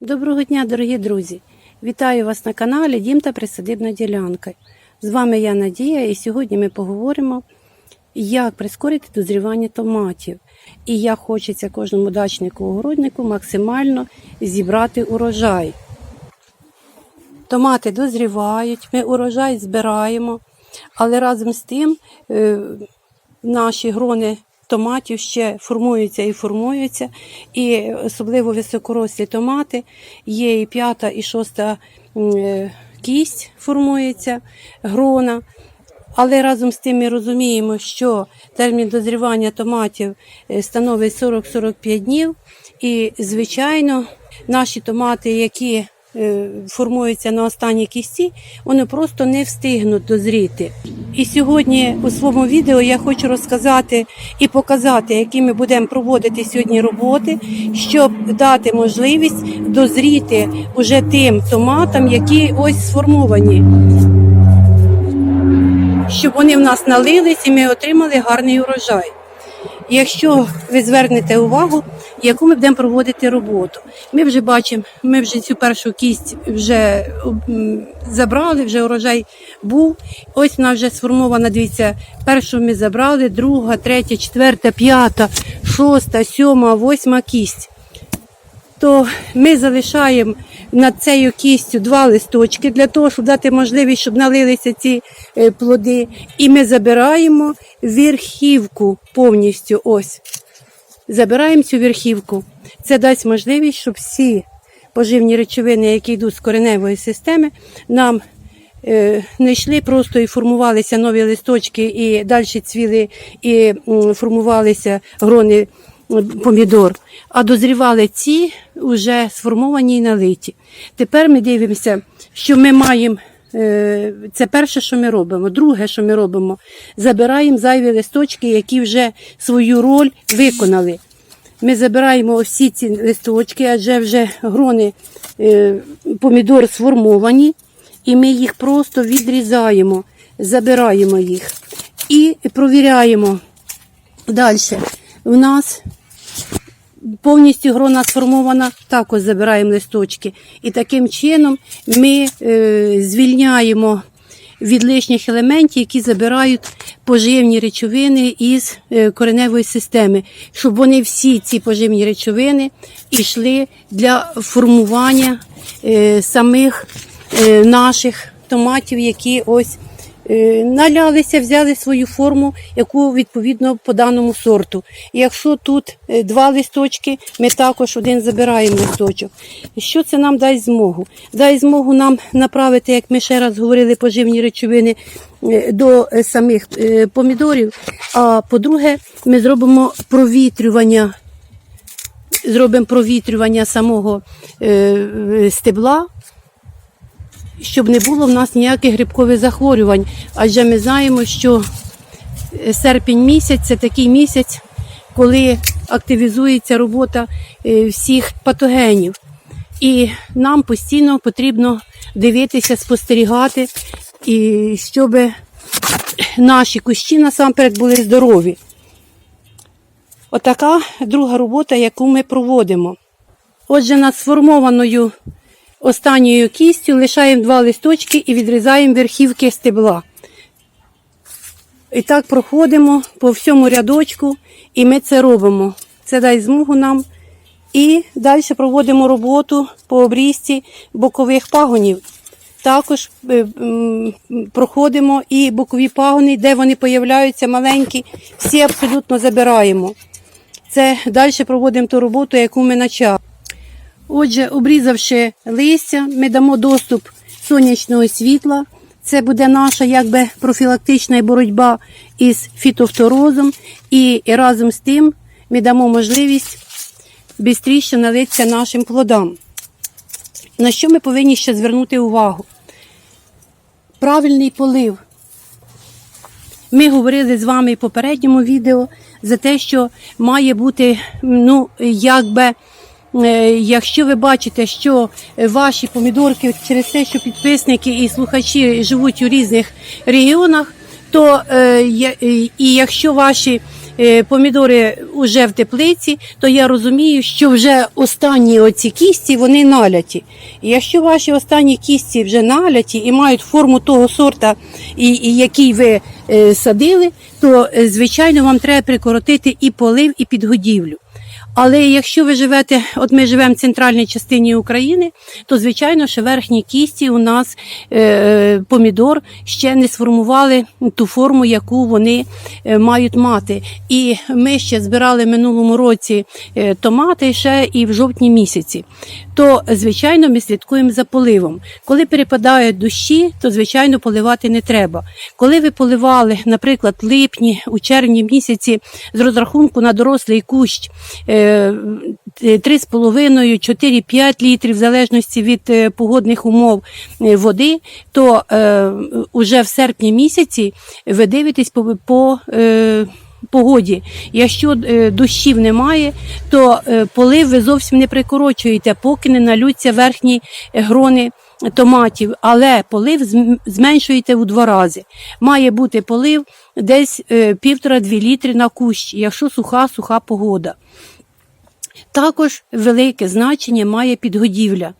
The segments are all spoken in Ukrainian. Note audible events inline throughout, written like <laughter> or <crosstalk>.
Доброго дня, дорогі друзі! Вітаю вас на каналі Дім та Присадибна ділянка. З вами я Надія, і сьогодні ми поговоримо, як прискорити дозрівання томатів. І як хочеться кожному дачнику-огороднику максимально зібрати урожай. Томати дозрівають, ми урожай збираємо, але разом з тим е, наші грони томатів ще формуються і формуються. І особливо високорослі томати, є і п'ята, і шоста е, кість формується, грона. Але разом з тим ми розуміємо, що термін дозрівання томатів е, становить 40-45 днів. І, звичайно, наші томати, які формуються на останній кісті, вони просто не встигнуть дозріти. І сьогодні у своєму відео я хочу розказати і показати, які ми будемо проводити сьогодні роботи, щоб дати можливість дозріти уже тим томатам, які ось сформовані щоб вони в нас налились і ми отримали гарний урожай. Якщо ви звернете увагу, яку ми будемо проводити роботу, ми вже бачимо, ми вже цю першу кість вже забрали, вже урожай був. Ось вона вже сформована. Дивіться, першу ми забрали, друга, третя, четверта, п'ята, шоста, сьома, восьма кість то ми залишаємо над цією кістю два листочки для того, щоб дати можливість, щоб налилися ці е, плоди. І ми забираємо верхівку повністю. Ось. Забираємо цю верхівку. Це дасть можливість, щоб всі поживні речовини, які йдуть з кореневої системи, нам не йшли просто і формувалися нові листочки, і далі цвіли, і формувалися грони помідор, а дозрівали ці вже сформовані і налиті. Тепер ми дивимося, що ми маємо. е, Це перше, що ми робимо. Друге, що ми робимо, забираємо зайві листочки, які вже свою роль виконали. Ми забираємо всі ці листочки, адже вже грони е, помідор сформовані, і ми їх просто відрізаємо, забираємо їх і провіряємо. Далі. У нас повністю грона сформована, також забираємо листочки. І таким чином ми е, звільняємо від лишніх елементів, які забирають поживні речовини із е, кореневої системи, щоб вони всі ці поживні речовини йшли для формування е, самих наших томатів, які ось налялися, взяли свою форму, яку відповідно по даному сорту. Якщо тут е, два листочки, ми також один забираємо листочок. Що це нам дасть змогу? Дасть змогу нам направити, як ми ще раз говорили, поживні речовини е, до е, самих е, помідорів. А по-друге, ми зробимо провітрювання. Зробимо провітрювання самого е, е, стебла, щоб не було в нас ніяких грибкових захворювань. Адже ми знаємо, що е, серпень місяць це такий місяць, коли активізується робота е, всіх патогенів. І нам постійно потрібно дивитися, спостерігати, і щоб наші кущі насамперед були здорові. Отака друга робота, яку ми проводимо. Отже, над сформованою останньою кістю лишаємо два листочки і відрізаємо верхівки стебла. І так проходимо по всьому рядочку, і ми це робимо. Це дасть змогу нам. І далі проводимо роботу по обрізці бокових пагонів. Також е, проходимо і бокові пагони, де вони появляються маленькі, всі абсолютно забираємо. Це далі проводимо ту роботу, яку ми почали. Отже, обрізавши листя, ми дамо доступ сонячного світла. Це буде наша якби профілактична боротьба із фітофторозом, і, і разом з тим ми дамо можливість швидше налитися нашим плодам. На що ми повинні ще звернути увагу? Правильний полив. Ми говорили з вами в попередньому відео за те, що має бути, ну, якби, якщо ви бачите, що ваші помідорки через те, що підписники і слухачі живуть у різних регіонах, то е, і якщо ваші е, помідори вже в теплиці, то я розумію, що вже останні оці кісті вони наляті. Якщо ваші останні кісті вже наляті і мають форму того сорта, який ви е, садили, то е, звичайно вам треба прикоротити і полив, і підгодівлю. Але якщо ви живете, от ми живемо в центральній частині України, то звичайно, що верхні кісті у нас е, помідор ще не сформували ту форму, яку вони е, мають мати. І ми ще збирали минулому році е, томати ще і в жовтні місяці. То звичайно ми слідкуємо за поливом. Коли перепадають дощі, то звичайно поливати не треба. Коли ви поливали, наприклад, липні, у червні місяці з розрахунку на дорослий кущ. е, 3,5-4-5 літрів, в залежності від е, погодних умов е, води, то е, уже в серпні місяці ви дивитесь по, по е, погоді. Якщо е, дощів немає, то е, полив ви зовсім не прикорочуєте, поки не налються верхні е, грони. Томатів, але полив зменшуєте у два рази. Має бути полив десь півтора-дві літри на кущ, якщо суха, суха погода. Також велике значення має підгодівля.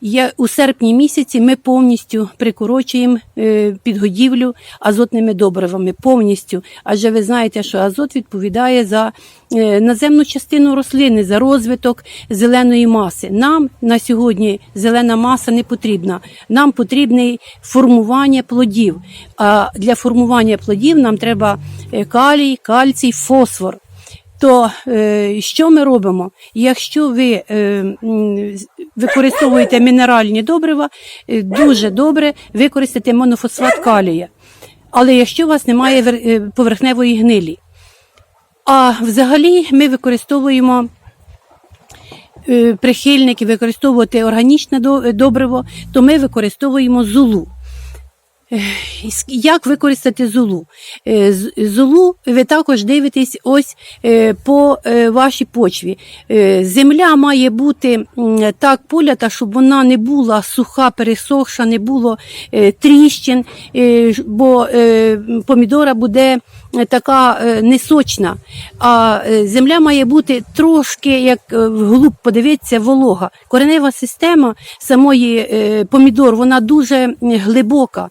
Я, у серпні місяці ми повністю прикорочуємо е, підгодівлю азотними добривами. Повністю. Адже ви знаєте, що азот відповідає за е, наземну частину рослини, за розвиток зеленої маси. Нам на сьогодні зелена маса не потрібна. Нам потрібне формування плодів. А для формування плодів нам треба е, калій, кальцій, фосфор. То е, що ми робимо? Якщо ви е, використовуєте мінеральні добрива, е, дуже добре використати монофосфат калія. Але якщо у вас немає поверхневої гнилі. А взагалі ми використовуємо прихильники використовувати органічне добриво, то ми використовуємо золу. Як використати золу? Е, Золу ви також дивитесь ось е, по е, вашій почві. Земля має бути так полята, щоб вона не була суха, пересохша, не було тріщин, бо помідора буде така е, несочна. А е, земля має бути трошки, як е, вглуб подивитися, волога. Коренева система самої е, помідор, вона дуже глибока,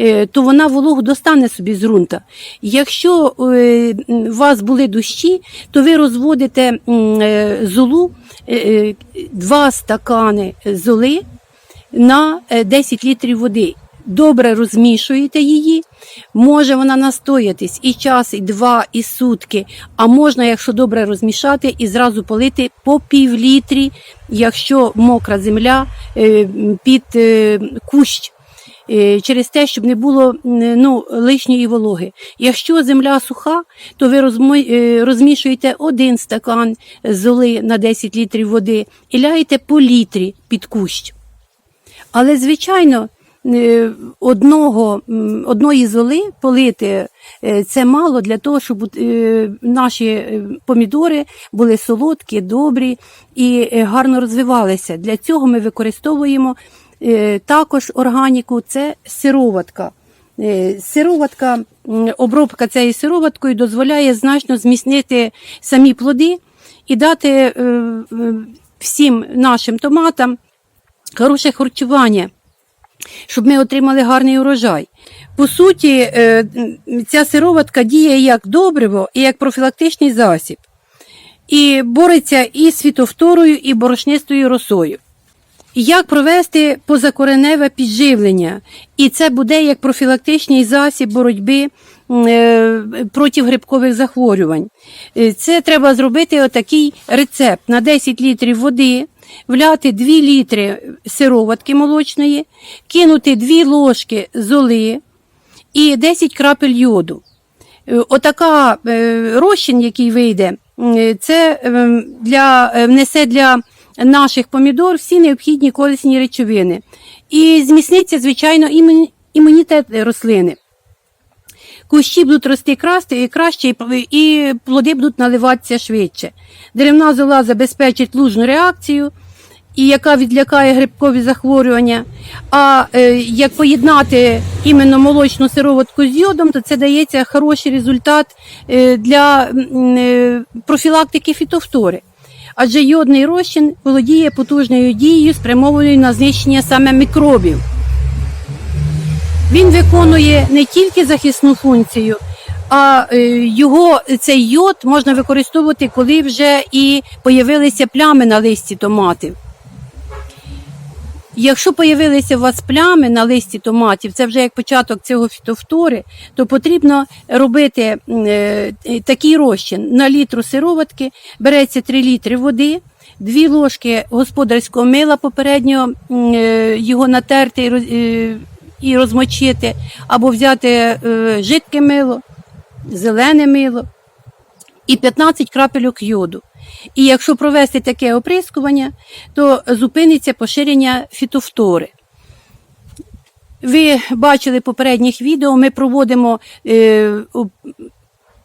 е, то вона вологу достане собі з ґрунта. Якщо е, у вас були дощі, то ви розводите е, золу, е, е, два стакани золи на е, 10 літрів води. Добре розмішуєте її, може вона настоятись і час, і два, і сутки. А можна, якщо добре розмішати, і зразу полити по пів літрі, якщо мокра земля е, під е, кущ. Е, Через те, щоб не було ну, лишньої вологи. Якщо земля суха, то ви розмішуєте один стакан золи на 10 літрів води і ляєте по літрі під кущ. Але, звичайно, одного, одної золи полити е, це мало для того, щоб е, наші е, помідори були солодкі, добрі і е, гарно розвивалися. Для цього ми використовуємо е, також органіку, це сироватка. Е, Сироватка, обробка цією сироваткою дозволяє значно зміцнити самі плоди і дати е, е, всім нашим томатам хороше харчування, щоб ми отримали гарний урожай. По суті, е, ця сироватка діє як добриво і як профілактичний засіб. І бореться і з фітофторою, і борошнистою росою. Як провести позакореневе підживлення? І це буде як профілактичний засіб боротьби е, проти грибкових захворювань. Е, Це треба зробити отакий рецепт на 10 літрів води, вляти 2 літри сироватки молочної, кинути 2 ложки золи і 10 крапель йоду. Е, Отака е, розчин, який вийде, це е, для, внесе для наших помідор всі необхідні корисні речовини. І зміцниться, звичайно, імунітет рослини. Кущі будуть рости красти краще, і плоди будуть наливатися швидше. Деревна зола забезпечить лужну реакцію і яка відлякає грибкові захворювання. А е, як поєднати іменно молочну сироватку з йодом, то це дається хороший результат е, для е, профілактики фітофтори. Адже йодний розчин володіє потужною дією, спрямованою на знищення саме мікробів. Він виконує не тільки захисну функцію, а е, його цей йод можна використовувати, коли вже і появилися плями на листі томатів. Якщо появилися у вас плями на листі томатів, це вже як початок цього фітофтори, то потрібно робити е, такий розчин. На літру сироватки береться 3 літри води, 2 ложки господарського мила попередньо е, його натерти і е, розмочити, або взяти жидке мило, зелене мило і 15 крапельок йоду. І якщо провести таке оприскування, то зупиниться поширення фітофтори. Ви бачили попередніх відео, ми проводимо е,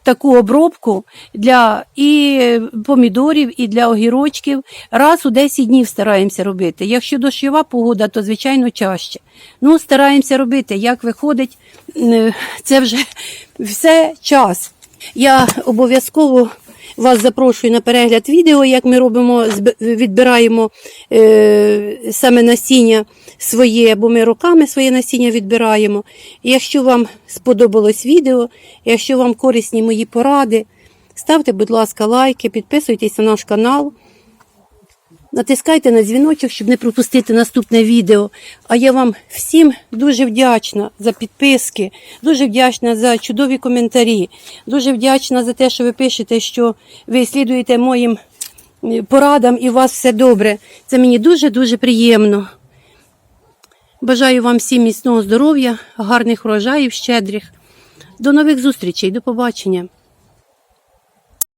таку обробку для і помідорів, і для огірочків. Раз у 10 днів стараємося робити. Якщо дощова погода, то звичайно чаще. Ну, стараємося робити. Як виходить, е, це вже <laughs> все час. Я обов'язково вас запрошую на перегляд відео, як ми робимо, відбираємо е, саме насіння своє, бо ми роками своє насіння відбираємо. Якщо вам сподобалось відео, якщо вам корисні мої поради, ставте, будь ласка, лайки, підписуйтесь на наш канал. Натискайте на дзвіночок, щоб не пропустити наступне відео. А я вам всім дуже вдячна за підписки, дуже вдячна за чудові коментарі, дуже вдячна за те, що ви пишете, що ви слідуєте моїм е, порадам і у вас все добре. Це мені дуже-дуже приємно. Бажаю вам всім міцного здоров'я, гарних врожаїв, щедрих. До нових зустрічей, до побачення.